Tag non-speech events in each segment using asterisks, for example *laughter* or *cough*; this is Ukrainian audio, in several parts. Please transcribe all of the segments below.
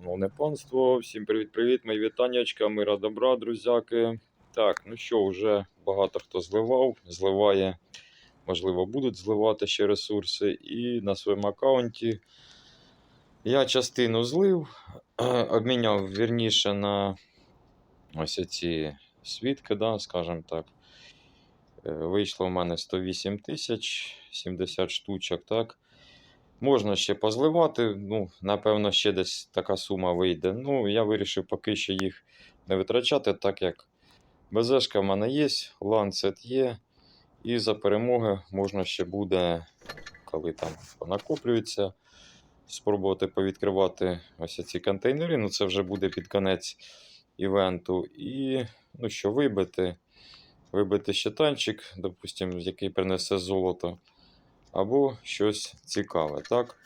Шановне панство, всім привіт-привіт, мої вітаннячка, мира добра, друзяки. Так, ну що, вже багато хто зливав, зливає, можливо, будуть зливати ще ресурси. І на своєму аккаунті я частину злив, *clears throat* обміняв вірніше на ось ці свідки, да, скажімо так. Е, Вийшло в мене 108 тисяч, 70 штучок, так. Можна ще позливати, ну, напевно, ще десь така сума вийде. Ну, я вирішив поки що їх не витрачати, так як БЗшка в мене є, ланцет є. І за перемоги можна ще буде, коли там понакоплюється, спробувати повідкривати ось ці контейнери. Ну, це вже буде під конець івенту. І ну що, вибити, вибити щитанчик, допустим, який принесе золото або щось цікаве. так?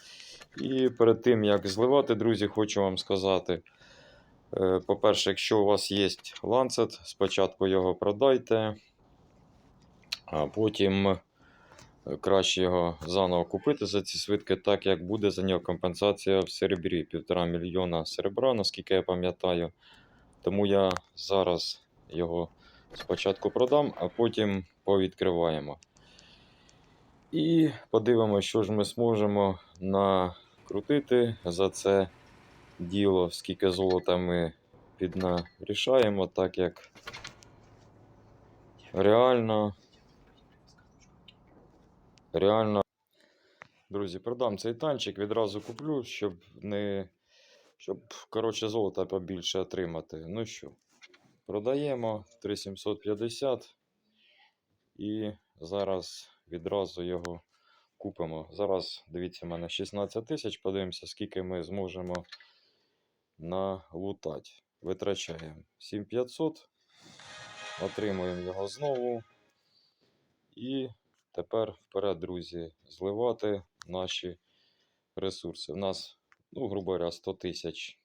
І перед тим, як зливати, друзі, хочу вам сказати. е, По-перше, якщо у вас є ланцет, спочатку його продайте, а потім е, краще його заново купити за ці свитки, так як буде за нього компенсація в серебрі. Півтора мільйона серебра, наскільки я пам'ятаю. Тому я зараз його спочатку продам, а потім повідкриваємо. І подивимося, що ж ми зможемо накрутити за це діло, скільки золота ми піднарішаємо, так як реально. Реально. Друзі, продам цей танчик, відразу куплю, щоб не. Щоб, коротше, золота побільше отримати. Ну що, продаємо 3750 і зараз відразу його купимо. Зараз, дивіться, в мене 16 тисяч. Подивимося, скільки ми зможемо налутати. Витрачаємо 7500, отримуємо його знову. І тепер вперед, друзі, зливати наші ресурси. У нас, ну, грубо говоря, 100 тисяч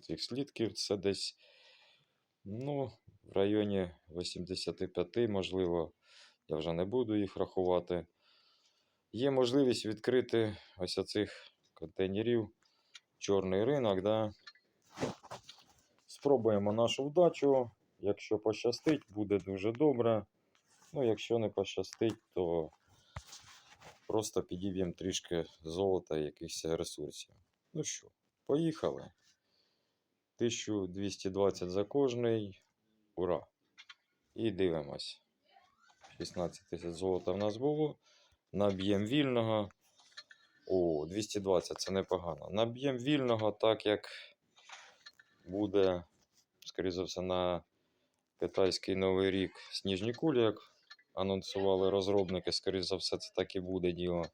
цих слідків. Це десь, ну, в районі 85, можливо. Я вже не буду їх рахувати. Є можливість відкрити ось оцих контейнерів чорний ринок. Да? Спробуємо нашу вдачу. Якщо пощастить, буде дуже добре. Ну, якщо не пощастить, то просто підіб'ємо трішки золота і якихось ресурсів. Ну що, поїхали. 1220 за кожний. Ура! І дивимось. 16 тисяч золота в нас було. Наб'ємо вільного. О, 220 це непогано. Наб'ємо вільного, так як буде, скоріше за все, на китайський новий рік сніжні кулі, як анонсували розробники, скоріше за все, це так і буде діло.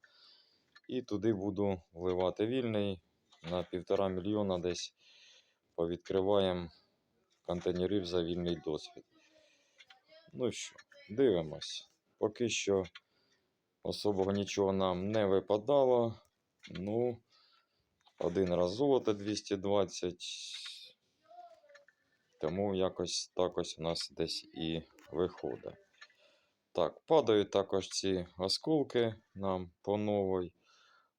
І туди буду вливати вільний на півтора мільйона десь повідкриваємо контейнерів за вільний досвід. Ну що, дивимось. Поки що особого нічого нам не випадало. Ну, один раз золото 220. Тому якось так ось у нас десь і виходить. Так, падають також ці осколки нам по новій.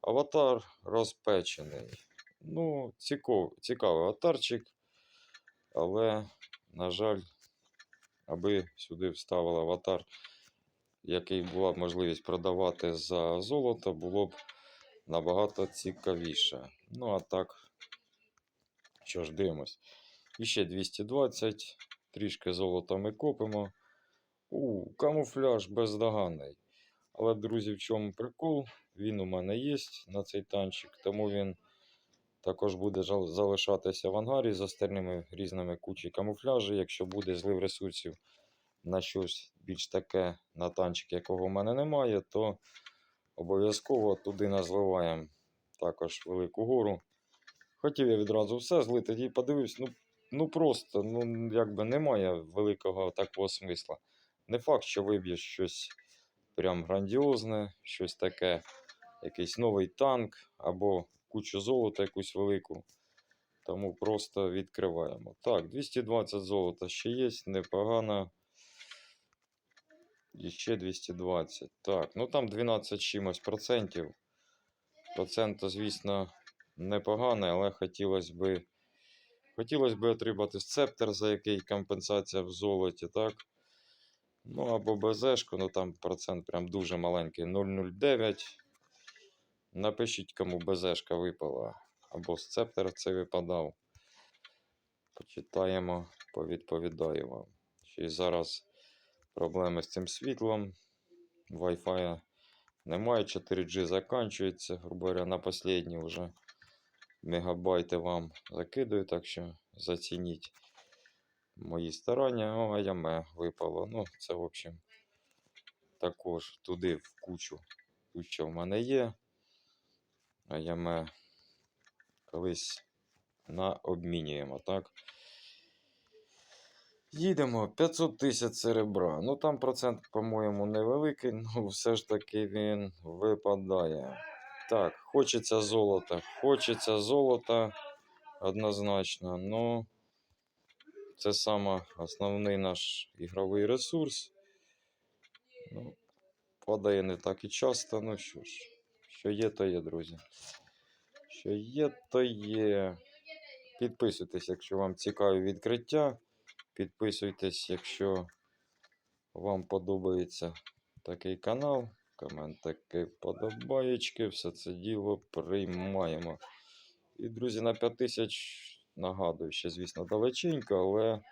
Аватар розпечений. Ну, цікав, цікавий аватарчик. Але, на жаль, аби сюди вставили аватар, який була б можливість продавати за золото, було б набагато цікавіше. Ну, а так, що ж, дивимось. І ще 220, трішки золота ми копимо. У, камуфляж бездоганний. Але, друзі, в чому прикол? Він у мене є на цей танчик, тому він також буде залишатися в ангарі з остальними різними кучі камуфляжі. Якщо буде злив ресурсів на щось більш таке на танчик, якого в мене немає, то обов'язково туди назливаємо також велику гору. Хотів я відразу все злити і подивився, ну, ну просто, ну якби немає великого такого смисла. Не факт, що виб'єш щось прям грандіозне, щось таке, якийсь новий танк або кучу золота якусь велику. Тому просто відкриваємо. Так, 220 золота ще є, непогано. І ще 220. Так, ну там 12 чимось процентів. Процент, звісно, непогане, але хотілося би. Хотілося б отримати сцептер, за який компенсація в золоті, так? Ну або БЗшку, ну там процент прям дуже маленький, 0,09. Напишіть, кому БЗшка випала. Або сцептер цей випадав. Почитаємо, повідповідаю вам. Ще зараз проблеми з цим світлом. Wi-Fi немає, 4G закінчується, грубо говоря, на останні вже мегабайти вам закидаю, так що зацініть мої старання. О, АЯМЕ випало. Ну, це, в общем, також туди в кучу, що в мене є. АЯМЕ колись наобмінюємо, так? Їдемо 500 тисяч серебра. Ну там процент, по-моєму, невеликий, *laughs* ну все ж таки він випадає. Так, хочеться золота. Хочеться золота однозначно. Ну, це саме основний наш ігровий ресурс. Ну, падає не так і часто. Ну що ж, що є, то є, друзі. Що є, то є. Підписуйтесь, якщо вам цікаві відкриття. Підписуйтесь, якщо вам подобається такий канал. Коментики, подобаєчки, все це діло приймаємо. І, друзі, на 5000 нагадую, ще, звісно, далеченько, але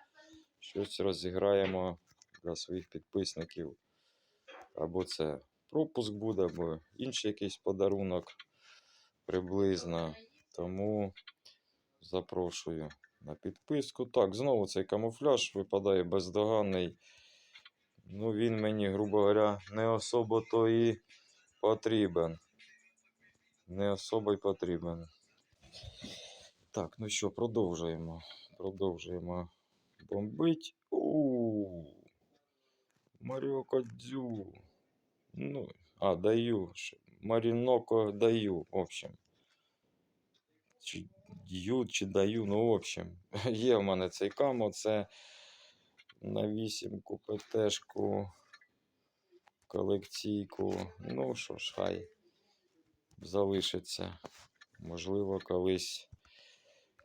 щось розіграємо для своїх підписників. Або це пропуск буде, або інший якийсь подарунок приблизно. Тому запрошую на підписку. Так, знову цей камуфляж випадає бездоганний. Ну, він мені, грубо говоря, не особо то і потрібен. Не особо й потрібен. Так, ну що, продовжуємо. Продовжуємо бомбить. У Маріо Кодзю. Ну, а, даю. Маріноко даю, в общем. Чи даю, чи даю, ну, в общем. *laughs* Є в мене цей камо, це на вісімку ПТшку, колекційку. Ну що ж, хай залишиться. Можливо, колись,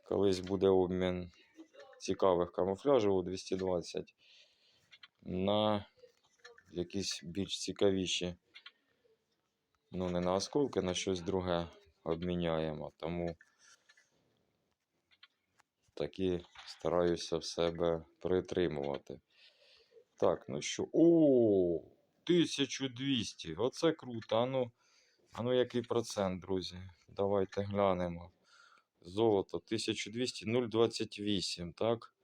колись буде обмін цікавих камуфляжів у 220 на якісь більш цікавіші. Ну, не на осколки, на щось друге обміняємо. Тому такі стараюся в себе притримувати. Так, ну що. О, 1200. Оце круто. А ну, а ну який процент, друзі? Давайте глянемо. Золото 1200, 0,28, так?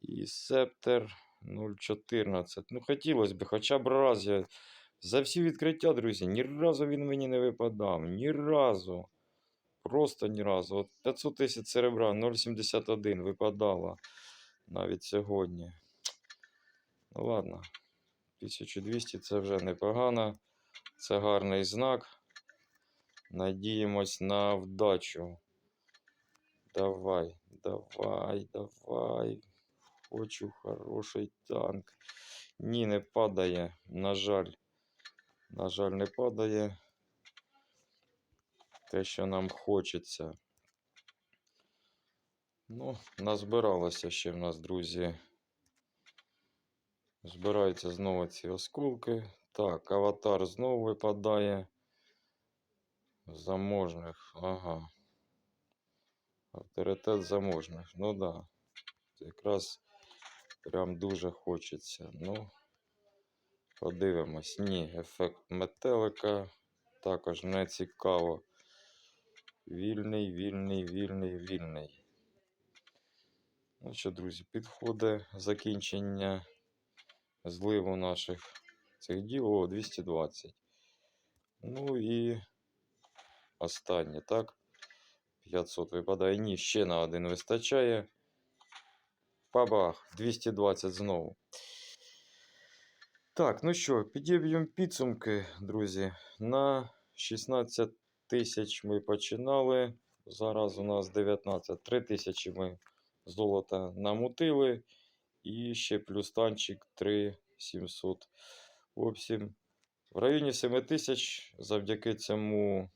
І септер 0,14. Ну, хотілося б, хоча б раз я. За всі відкриття, друзі, ні разу він мені не випадав. Ні разу. Просто ні разу. От 500 тисяч серебра, 0,71 випадало навіть сьогодні. Ну ладно. 1200 це вже непогано. Це гарний знак. Надіємось на вдачу. Давай, давай, давай. Хочу хороший танк. Ні, не падає. На жаль. На жаль, не падає. Те, що нам хочеться. Ну, назбиралося ще в нас, друзі. Збираються знову ці осколки. Так, аватар знову випадає. Заможних. Ага. Авторитет заможних. Ну да. Якраз прям дуже хочеться. Ну, подивимось. Ні, ефект метелика також не цікаво. Вільний, вільний, вільний, вільний. Ну що, друзі, підходить закінчення зливу наших цих діл. О, 220. Ну і останнє, так? 500 випадає. Ні, ще на один вистачає. Бабах, 220 знову. Так, ну що, підіб'ємо підсумки, друзі. На 16 тисяч ми починали. Зараз у нас 19. 3 тисячі ми золота намутили. І ще плюс танчик 3700. В общем, в районі 7 тисяч завдяки цьому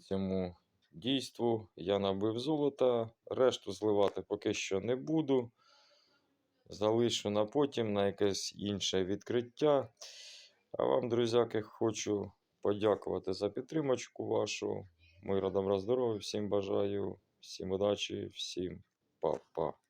цьому дійству. Я набив золота, решту зливати поки що не буду. Залишу на потім на якесь інше відкриття. А вам, друзяки, хочу подякувати за підтримочку вашу. Ми радом здоров'я, всім бажаю, всім удачі, всім па-па.